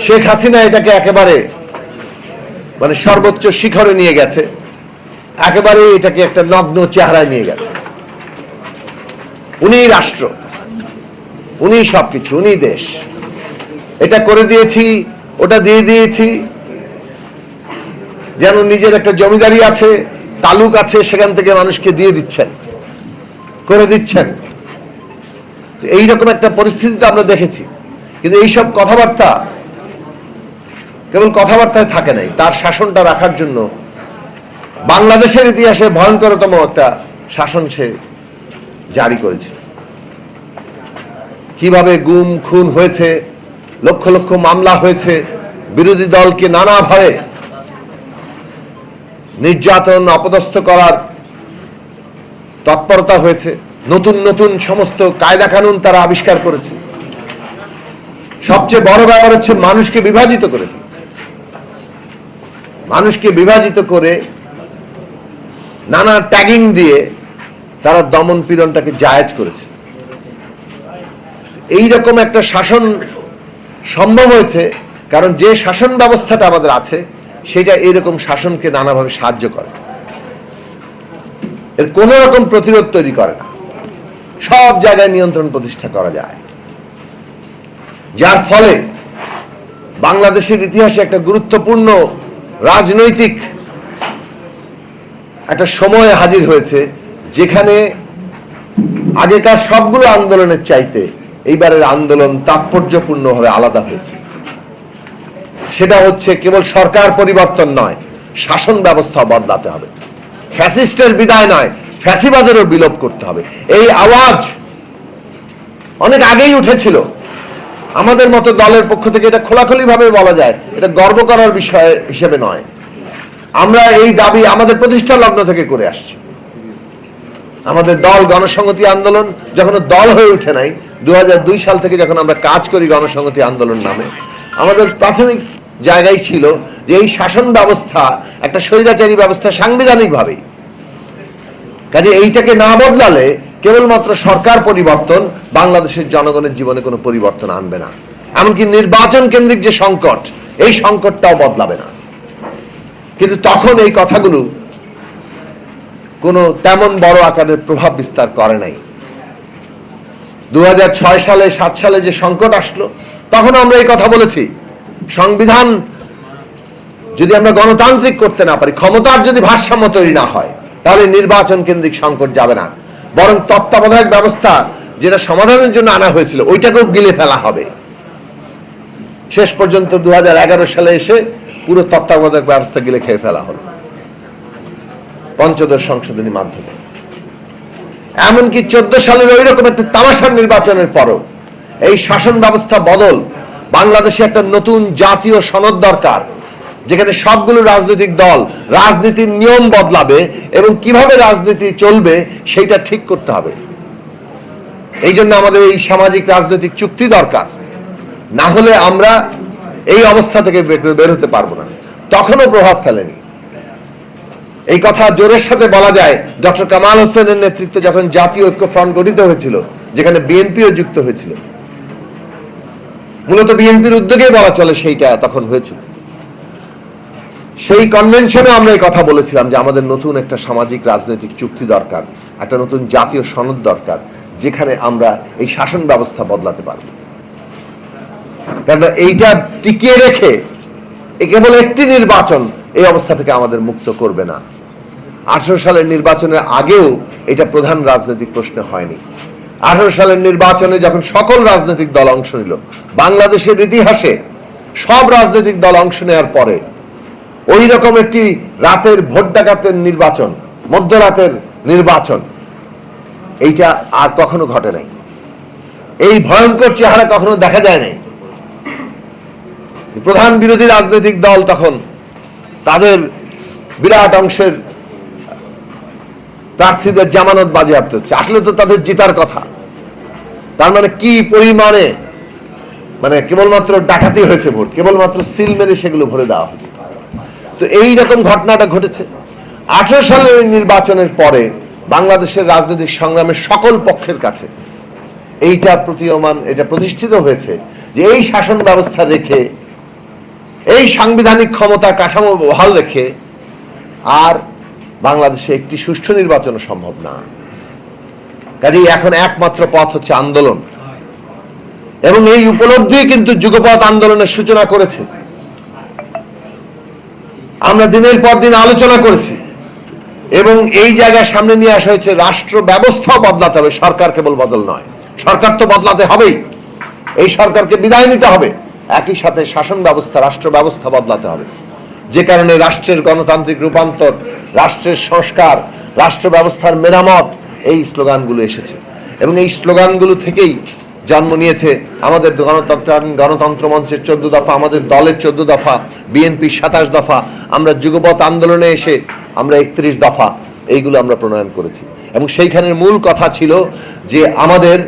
শেখ হাসিনা এটাকে একেবারে মানে সর্বোচ্চ শিখরে নিয়ে গেছে। একেবারে এটাকে একটা নগ্ন চেহারায় নিয়ে গেছে। উনি রাষ্ট্র উনি সবকিছু উনি দেশ। এটা করে দিয়েছি, ওটা দিয়ে দিয়েছি। যেন নিজের একটা জমিদারি আছে, তালুক আছে, সেখান থেকে মানুষকে দিয়ে দিচ্ছেন, করে দিচ্ছেন। এইরকম একটা পরিস্থিতিতে আমরা দেখেছি। কিন্তু এইসব কথাবার্তা কেবল কথাবার্তায় থাকে নাই, তার শাসনটা রাখার জন্য বাংলাদেশের ইতিহাসে ভয়ঙ্করতম একটা শাসন সে জারি করেছে কীভাবে গুম, খুন হয়েছে, লক্ষ লক্ষ মামলা হয়েছে, বিরোধী দলকে নানা নানাভাবে নির্যাতন, অপদস্থ করার তৎপরতা হয়েছে, নতুন নতুন সমস্ত কায়দা কানুন তারা আবিষ্কার করেছে সবচেয়ে বড় ব্যাপার হচ্ছে মানুষকে বিভাজিত করে দিয়েছে। মানুষকে বিভাজিত করে নানা ট্যাগিং দিয়ে তারা দমন পীড়নটাকে জায়েজ করেছে। এই রকম একটা শাসন সম্ভব হয়েছে, কারণ যে শাসন ব্যবস্থাটা আমাদের আছে, সেটা এইরকম শাসনকে নানাভাবে সাহায্য করে। এর কোন রকম প্রতিরোধ তৈরি করে না। সব জায়গায় নিয়ন্ত্রণ প্রতিষ্ঠা করা যায়। যার ফলে বাংলাদেশের ইতিহাসে একটা গুরুত্বপূর্ণ রাজনৈতিক একটা সময় হাজির হয়েছে যেখানে আগেকার সবগুলো আন্দোলনের চাইতে এইবারের আন্দোলন তাৎপর্যপূর্ণভাবে আলাদা হয়েছে। সেটা হচ্ছে কেবল সরকার পরিবর্তন নয়, শাসন ব্যবস্থা বদলাতে হবে। ফ্যাসিস্টের বিদায় নয়, ফ্যাসিবাদেরও বিলোপ করতে হবে। এই আওয়াজ অনেক আগেই উঠেছিল। আমাদের মতো দলের পক্ষ থেকে এটা খোলাখুলি ভাবে বলা যায়। এটা গর্ব করার বিষয় হিসেবে নয়। আমরা এই দাবি আমাদের প্রতিষ্ঠা লগ্ন থেকে করে আসছি। আমাদের দল গণসংহতি আন্দোলন যখন দল হয়ে উঠে নাই দু হাজার দুই সাল থেকে যখন আমরা কাজ করি গণসংহতি আন্দোলন নামে, আমাদের প্রাথমিক জায়গায় ছিল যে এই শাসন ব্যবস্থা, একটা স্বৈরাচারী ব্যবস্থা সাংবিধানিকভাবেই কাজে এইটাকে না বদলালে কেবলমাত্র সরকার পরিবর্তন বাংলাদেশের জনগণের জীবনে কোনো পরিবর্তন আনবে না। এমনকি নির্বাচন কেন্দ্রিক যে সংকট, এই সংকটটাও বদলাবে না। কিন্তু তখন এই কথাগুলো কোনো তেমন বড় আকারের প্রভাব বিস্তার করে নাই। দু হাজার ছয় সালে, সাত সালে যে সংকট আসলো, তখন আমরা এই কথা বলেছি, সংবিধান যদি আমরা গণতান্ত্রিক করতে না পারি, ক্ষমতার যদি ভারসাম্য তৈরি না হয়, তাহলে নির্বাচন কেন্দ্রিক সংকট যাবে না। বরং তত্ত্বাবধায়ক ব্যবস্থা যেটা সমাধানের জন্য আনা হয়েছিল, ওইটাকেও গিলে ফেলা হবে। শেষ পর্যন্ত দু সালে এসে পুরো তত্ত্বাবধায়ক ব্যবস্থা গিলে খেয়ে ফেলা হলো। পঞ্চদশ সংশোধনী মাধ্যমে। এমনকি চোদ্দ সালের ওই রকম একটা তামাশার নির্বাচনের পরও এই শাসন ব্যবস্থা বদল, বাংলাদেশে একটা নতুন জাতীয় সনদ দরকার। যেখানে সবগুলো রাজনৈতিক দল রাজনীতির নিয়ম বদলাবে এবং কীভাবে রাজনীতি চলবে সেইটা ঠিক করতে হবে। এই জন্য আমাদের এই সামাজিক রাজনৈতিক চুক্তি দরকার। না হলে আমরা এই অবস্থা থেকে বের- হতে পারব না। তখনও প্রভাব ফেলেনি। এই কথা জোরের সাথে বলা যায়, ডক্টর কামাল হোসেনের নেতৃত্বে যখন জাতীয় ঐক্য ফ্রন্ট গঠিত হয়েছিল, যেখানে বিএনপিও যুক্ত হয়েছিল। মূলত বিএনপির উদ্যোগে বলা চলে সেইটা তখন হয়েছিল। সেই কনভেনশনে আমরা এই কথা বলেছিলাম যে আমাদের নতুন একটা সামাজিক রাজনৈতিক চুক্তি দরকার, একটা নতুন জাতীয় সনদ দরকার, যেখানে আমরা এই শাসন ব্যবস্থা বদলাতে পারব। কারণ এইটা টিকিয়ে রেখে কেবল একটি নির্বাচন এই অবস্থা থেকে আমাদের মুক্ত করবে না। আঠারো সালের নির্বাচনের আগেও এটা প্রধান রাজনৈতিক প্রশ্ন হয়নি। আঠারো সালের নির্বাচনে যখন সকল রাজনৈতিক দল অংশ নিল, বাংলাদেশের ইতিহাসে সব রাজনৈতিক দল অংশ নেওয়ার পরে ওই রকম একটি রাতের ভোট ডাকাতের নির্বাচন, মধ্যরাতের নির্বাচন। এইটা আর কখনো ঘটে নাই। এই ভয়ঙ্কর চেহারা কখনো দেখা যায় নাই। প্রধান বিরোধী রাজনৈতিক দল তখন তাদের বিরাট অংশের প্রার্থীদের জামানত বাজেয়াপ্ত হচ্ছে। আসলে তো তাদের জেতার কথা। তার মানে কি পরিমাণে মানে কেবলমাত্র ডাকাতি হয়েছে ভোট, কেবলমাত্র সিল মেরে সেগুলো ভরে দেওয়া হয়েছে তো এই রকম ঘটনাটা ঘটেছে। আঠারো সালের নির্বাচনের পরে বাংলাদেশের রাজনৈতিক সংগ্রামের সকল পক্ষের কাছে এইটা প্রতীয়মান, এটা প্রতিষ্ঠিত হয়েছে যে এই শাসন ব্যবস্থা রেখে, এই সাংবিধানিক ক্ষমতা কাঠামো বহাল রেখে আর বাংলাদেশে একটি সুষ্ঠু নির্বাচন সম্ভব না। কাজেই এখন একমাত্র পথ হচ্ছে আন্দোলন। এবং এই উপলব্ধি কিন্তু যুগপথ আন্দোলনের সূচনা করেছে। আমরা দিনের পর দিন আলোচনা করেছি এবং এই জায়গায় সামনে নিয়ে আসা হয়েছে রাষ্ট্র ব্যবস্থাও বদলাতে হবে। সরকার কেবল বদল নয়। সরকার তো বদলাতে হবেই। এই সরকারকে বিদায় নিতে হবে। একই সাথে শাসন ব্যবস্থা, রাষ্ট্র ব্যবস্থা বদলাতে হবে। যে কারণে রাষ্ট্রের গণতান্ত্রিক রূপান্তর, রাষ্ট্রের সংস্কার, রাষ্ট্র ব্যবস্থার মেরামত, এই স্লোগানগুলো এসেছে। এবং এই স্লোগানগুলো থেকেই জন্ম নিয়েছে আমাদের গণতন্ত্র গণতন্ত্র মঞ্চের চোদ্দ দফা, আমাদের দলের চোদ্দ দফা, বিএনপি সাতাশ দফা, আমরা যুগপথ আন্দোলনে এসে আমরা একত্রিশ দফা, এইগুলো আমরা প্রণয়ন করেছি। এবং সেইখানের মূল কথা ছিল যে আমাদের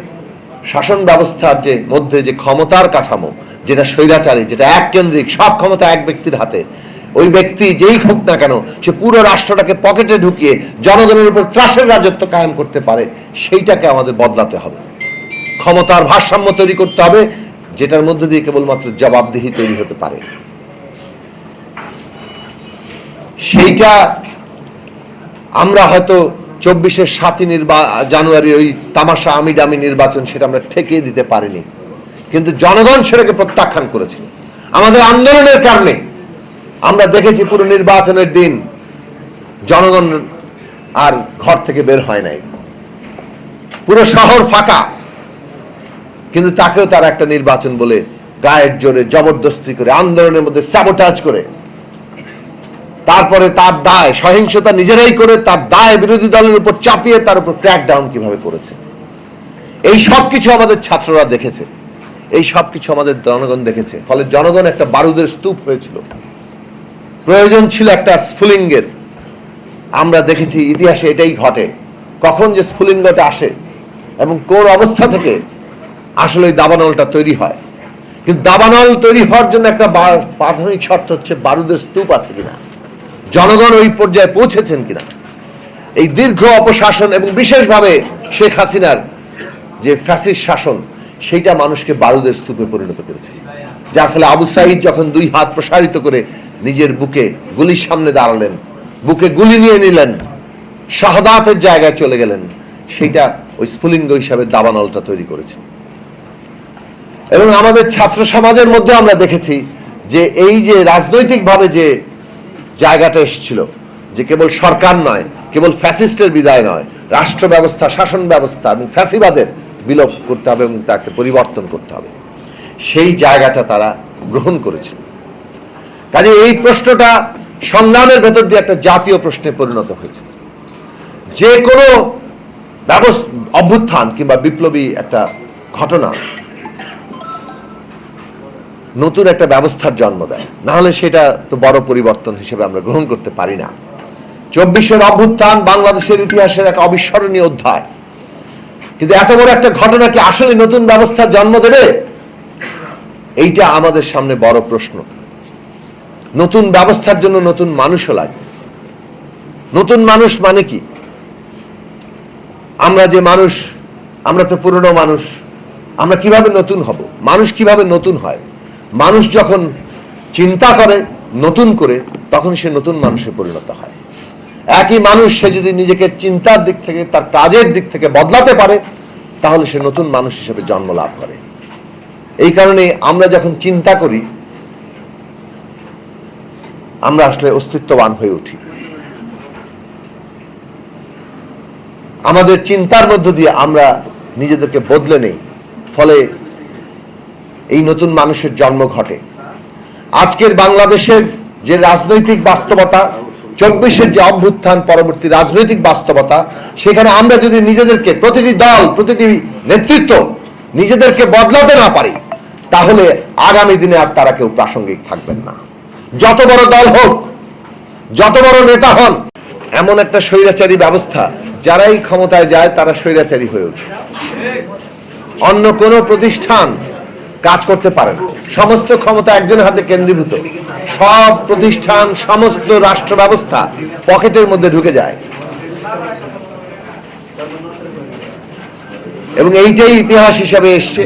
শাসন ব্যবস্থার যে মধ্যে যে ক্ষমতার কাঠামো, যেটা স্বৈরাচারী, যেটা এক কেন্দ্রিক সব ক্ষমতা এক ব্যক্তির হাতে, ওই ব্যক্তি যেই হোক না কেন, সে পুরো রাষ্ট্রটাকে পকেটে ঢুকিয়ে জনগণের উপর ত্রাসের রাজত্ব কায়েম করতে পারে, সেইটাকে আমাদের বদলাতে হবে। ক্ষমতার ভারসাম্য তৈরি করতে হবে, যেটার মধ্যে দিয়ে কেবলমাত্র জবাবদিহি তৈরি হতে পারে। সেইটা আমরা হয়তো চব্বিশের সাতই নির্বা, জানুয়ারি ওই তামাশা আমি দামি নির্বাচন সেটা আমরা ঠেকিয়ে দিতে পারিনি। কিন্তু জনগণ সেটাকে প্রত্যাখ্যান করেছিল। আমাদের আন্দোলনের কারণে আমরা দেখেছি পুরো নির্বাচনের দিন জনগণ আর ঘর থেকে বের হয় নাই। পুরো শহর ফাঁকা। কিন্তু তাকেও তারা একটা নির্বাচন বলে গায়ের জোরে জবরদস্তি করে, আন্দোলনের মধ্যে স্যাবোটাজ করে। তারপরে তার দায়, সহিংসতা নিজেরাই করে, তার দায় বিরোধী দলের উপর চাপিয়ে তার উপর ক্র্যাকডাউন কীভাবে করেছে এই সব কিছু আমাদের ছাত্ররা দেখেছে। এই সব কিছু আমাদের জনগণ দেখেছে। ফলে জনগণ একটা বারুদের স্তূপ হয়েছিল। প্রয়োজন ছিল একটা স্ফুলিঙ্গের। আমরা দেখেছি ইতিহাসে এটাই ঘটে। কখন যে স্ফুলিঙ্গটা আসে এবং কোন অবস্থা থেকে আসলে ওই দাবানলটা তৈরি হয়। কিন্তু দাবানল তৈরি হওয়ার জন্য একটা প্রাথমিক শর্ত হচ্ছে বারুদের স্তূপ আছে কিনা? জনগণ ওই পর্যায়ে পৌঁছেছেন কিনা? এই দীর্ঘ অপশাসন এবং বিশেষভাবে শেখ হাসিনার যে ফ্যাসিস শাসন, সেইটা মানুষকে বারুদের স্তূপে পরিণত করেছে। যার ফলে আবু সাইদ যখন দুই হাত প্রসারিত করে নিজের বুকে গুলির সামনে দাঁড়ালেন, বুকে গুলি নিয়ে নিলেন, শাহাদাতের জায়গায় চলে গেলেন সেটা ওই স্ফুলিঙ্গ হিসাবে দাবানলটা তৈরি করেছে। এবং আমাদের ছাত্র সমাজের মধ্যে আমরা দেখেছি যে এই যে রাজনৈতিকভাবে যে জায়গাটা এসেছিল, যে কেবল সরকার নয়, কেবল ফ্যাসিস্টের বিদায় নয়, রাষ্ট্র ব্যবস্থা, শাসন ব্যবস্থা এবং ফ্যাসিবাদের বিলোপ করতে হবে এবং তাকে পরিবর্তন করতে হবে, সেই জায়গাটা তারা গ্রহণ করেছিল। কাজে এই প্রশ্নটা সংগ্রামের ভেতর দিয়ে একটা জাতীয় প্রশ্নে পরিণত হয়েছে। যে কোনো ব্যবস- অভ্যুত্থান কিংবা বিপ্লবী একটা ঘটনা নতুন একটা ব্যবস্থার জন্ম দেয়। না হলে সেটা তো বড় পরিবর্তন হিসেবে আমরা গ্রহণ করতে পারি না। চব্বিশের অভ্যুত্থান বাংলাদেশের ইতিহাসের এক অবিস্মরণীয় অধ্যায়। কিন্তু এত বড় একটা ঘটনা কি আসলে নতুন ব্যবস্থার জন্ম দেবে? এইটা আমাদের সামনে বড় প্রশ্ন। নতুন ব্যবস্থার জন্য নতুন মানুষও লাগে। নতুন মানুষ মানে কি? আমরা যে মানুষ, আমরা তো পুরনো মানুষ, আমরা কীভাবে নতুন হব? মানুষ কীভাবে নতুন হয়? মানুষ যখন চিন্তা করে, নতুন করে, তখন সে নতুন মানুষে পরিণত হয়। একই মানুষ, সে যদি নিজেকে চিন্তার দিক থেকে, তার কাজের দিক থেকে বদলাতে পারে, তাহলে সে নতুন মানুষ হিসেবে জন্ম লাভ করে। এই কারণে আমরা যখন চিন্তা করি, আমরা আসলে অস্তিত্ববান হয়ে উঠি। আমাদের চিন্তার মধ্য দিয়ে আমরা নিজেদেরকে বদলে নেই। ফলে এই নতুন মানুষের জন্ম ঘটে। আজকের বাংলাদেশের যে রাজনৈতিক বাস্তবতা, চব্বিশের যে অভ্যুত্থান, পরবর্তী রাজনৈতিক বাস্তবতা, সেখানে আমরা যদি নিজেদেরকে, প্রতিটি দল, প্রতিটি নেতৃত্ব নিজেদেরকে বদলাতে না পারি, তাহলে আগামী দিনে আর তারা কেউ প্রাসঙ্গিক থাকবেন না। যত বড় দল হোক, যত বড় নেতা হন, এমন একটা স্বৈরাচারী ব্যবস্থা, যারাই ক্ষমতায় যায়, তারা স্বৈরাচারী হয়ে ওঠে। অন্য কোনো প্রতিষ্ঠান কাজ করতে পারে না। সমস্ত ক্ষমতা একজনের হাতে কেন্দ্রীভূত। সব প্রতিষ্ঠান, সমস্ত রাষ্ট্র ব্যবস্থা পকেটের মধ্যে ঢুকে যায়। এবং এইটাই ইতিহাস হিসাবে এসছে।